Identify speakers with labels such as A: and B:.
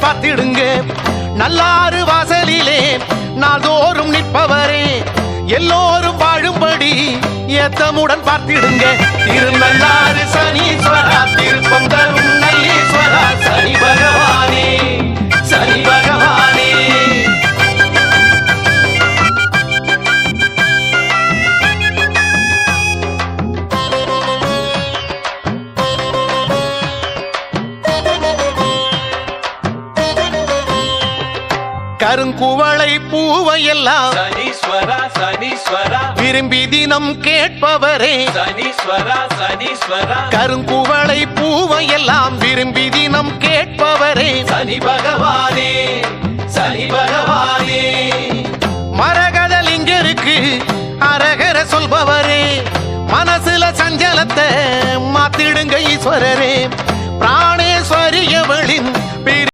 A: பார்த்திடுங்க நல்லாறு வாசலிலே நாள்தோறும் நிற்பவரே. எல்லோரும் வாழும்படி ஏத்தமுடன் பார்த்திடுங்க. திருநள்ளாறு சனி கருங்குவளை பூவையெல்லாம்
B: சனீஸ்வரா சனீஸ்வரா.
A: விரும்பி தினம் கேட்பவரே.
B: சனீஸ்வரா சனீஸ்வரா.
A: கருங்குவளை பூவையெல்லாம் விரும்பி தினம் கேட்பவரே.
B: சனி பகவானே சனி பகவானே.
A: மரகதல் இங்க இருக்கு அரகர சொல்பவரே. மனசுல சஞ்சலத்தை மாத்திடுங்க ஈஸ்வரரே. பிராணேஸ்வரியவளின்